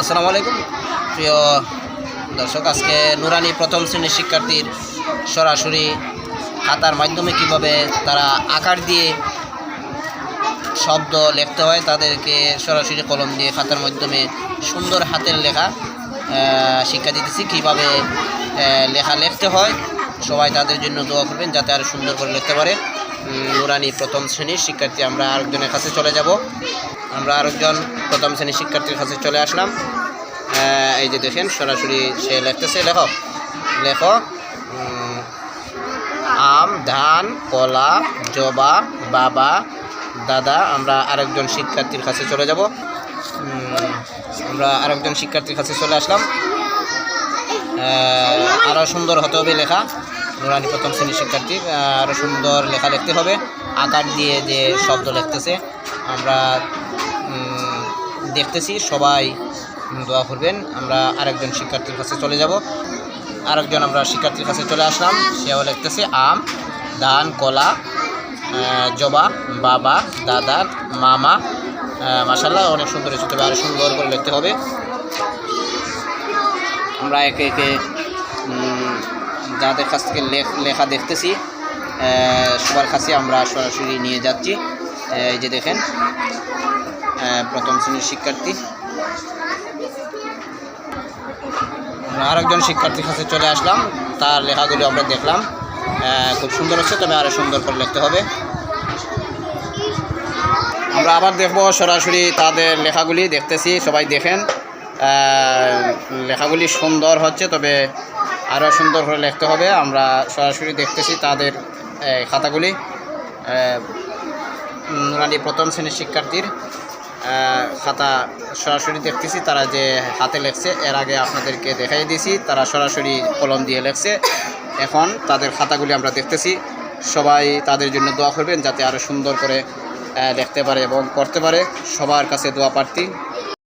আসসালামু আলাইকুম। প্রিয় দর্শক, আজকে নুরানি প্রথম শ্রেণির শিক্ষার্থীর সরাসরি খাতার মাধ্যমে কীভাবে তারা আকার দিয়ে শব্দ লিখতে হয়, তাদেরকে সরাসরি কলম দিয়ে খাতার মাধ্যমে সুন্দর হাতের লেখা শিক্ষা দিতেছি। কীভাবে লেখা লিখতে হয়, সবাই তাদের জন্য দোয়া করবেন, যাতে আরও সুন্দর করে লিখতে পারে। নুরানি প্রথম শ্রেণির শিক্ষার্থী, আমরা আরেকজনের কাছে চলে যাব। আমরা আরেকজন প্রথম শ্রেণির শিক্ষার্থীর কাছে চলে আসলাম। এই যে দেখেন, সরাসরি সে লিখতেছে, লেখো। লেখো আম, ধান, কলা, জবা, বাবা, দাদা, আমরা আরেকজন শিক্ষার্থীর কাছে চলে যাব। আমরা আরেকজন শিক্ষার্থীর কাছে চলে আসলাম। আরও সুন্দর হতে হবে লেখা। নুরানি প্রথম শ্রেণির শিক্ষার্থী আরও সুন্দর লেখা লিখতে হবে। আকার দিয়ে যে শব্দ লিখতেছে, আমরা দেখতেছি, সবাই দোয়া করবেন। আমরা আরেকজন শিক্ষার্থীর কাছে চলে যাব। আরেকজন আমরা শিক্ষার্থীর কাছে চলে আসলাম। সেও লিখতেছে, আম, ধান, কলা জবা, বাবা, দাদা, মামা মাসাল্লাহ অনেক সুন্দর হয়েছে তবে আরও সুন্দর করে লিখতে হবে। আমরা একে একে যাদের কাছ থেকে লেখ- দেখতেছি সবার কাছে আমরা সরাসরি নিয়ে যাচ্ছি। এই যে দেখেন প্রথম শ্রেণির শিক্ষার্থী। আরেকজন শিক্ষার্থীর কাছে চলে আসলাম। তার লেখাগুলো আমরা দেখলাম। খুব সুন্দর হচ্ছে, তবে আরও সুন্দর করে লিখতে হবে। আমরা আবার দেখব সরাসরি তাদের লেখাগুলি, দেখতেছি, সবাই দেখেন। লেখাগুলি সুন্দর হচ্ছে, তবে আরও সুন্দর করে লিখতে হবে। আমরা সরাসরি দেখতেছি তাদের খাতাগুলি। নুরানি প্রথম শ্রেণির শিক্ষার্থীর খাতা সরাসরি দেখতেছি। তারা যে হাতে লেখছে, এর আগে আপনাদেরকে দেখাই দিয়েছি। তারা সরাসরি কলম দিয়ে লেখছে। এখন তাদের খাতাগুলি আমরা দেখতেছি। সবাই তাদের জন্য দোয়া করবেন যাতে আরও সুন্দর করে লিখতে পারে এবং করতে পারে। সবার কাছে দোয়া প্রার্থী।